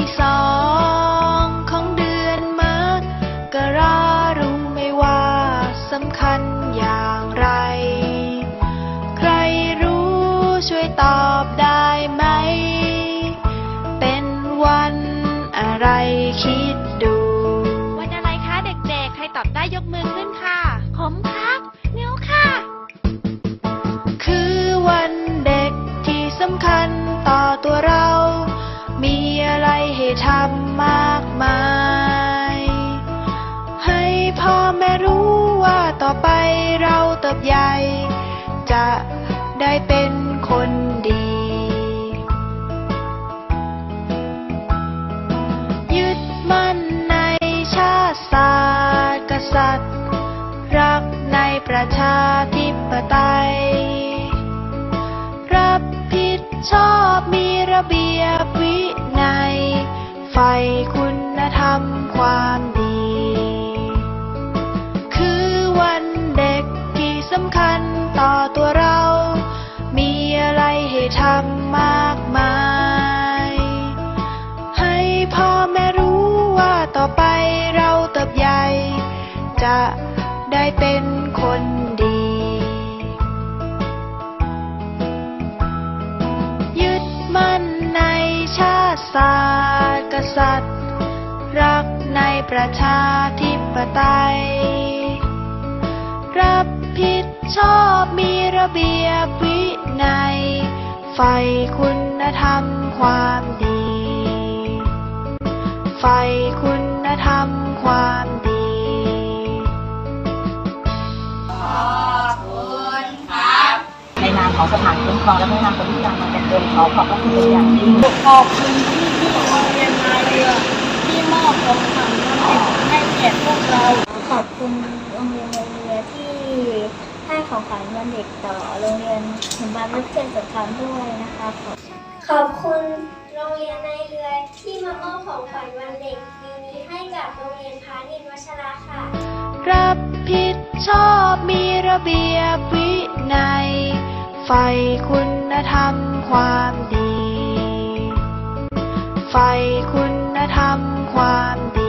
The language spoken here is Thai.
ที่สองของเดือนมกรารู้ไหม่ว่าสำคัญอย่างไร ใครรู้ช่วยตอบได้ไหม เป็นวันอะไรคิดดู วันอะไรคะเด็กๆ ใครตอบได้ยกมือขึ้นค่ะ ผมครับนิ้วค่ะ คือวันเด็กที่สำคัญต่อตัวเรา มีอะไรให้ทำมากมาย ให้พ่อแม่รู้ว่าต่อไปเราเติบใหญ่ จะได้เป็นคนดี ยึดมั่นในชาติศาสตร์กษัตริย์ รักในประชาธิปไตย ใฝ่คุณธรรมความดี คือวันเด็กที่สำคัญต่อตัวเรา มีอะไรให้ทำมากมาย ให้พ่อแม่รู้ว่าต่อไปเราเติบใหญ่ จะได้เป็นคนดี ยึดมั่นในชาติศาสตร์ ษัตริย์ รักในประชาธิปไตย รับผิดชอบมีระเบียบวินัยใฝ่คุณธรรมความดีใฝ่คุณธรรมความดีในนามของสถานคุ้มครองและพัฒนาคนพิการมาจากเดิมขอขอบพระคุณอย่างยิ่งขอบคุณที่ เรือที่มอบของขวัญน้ำจิตให้แก่พวกเรา ขอบคุณโรงเรียนในเรือที่ให้ของขวัญวันเด็กต่อโรงเรียนหิมบานลึกเพื่อนสงครามด้วยนะคะขอบขอบคุณโรงเรียนในเรือที่มามอบของขวัญวันเด็กปีนี้ให้กับโรงเรียนพาณิชย์วัชระค่ะ รับผิดชอบมีระเบียบวินัยใฝ่คุณธรรมความดีใฝ่คุณ ธรรมความ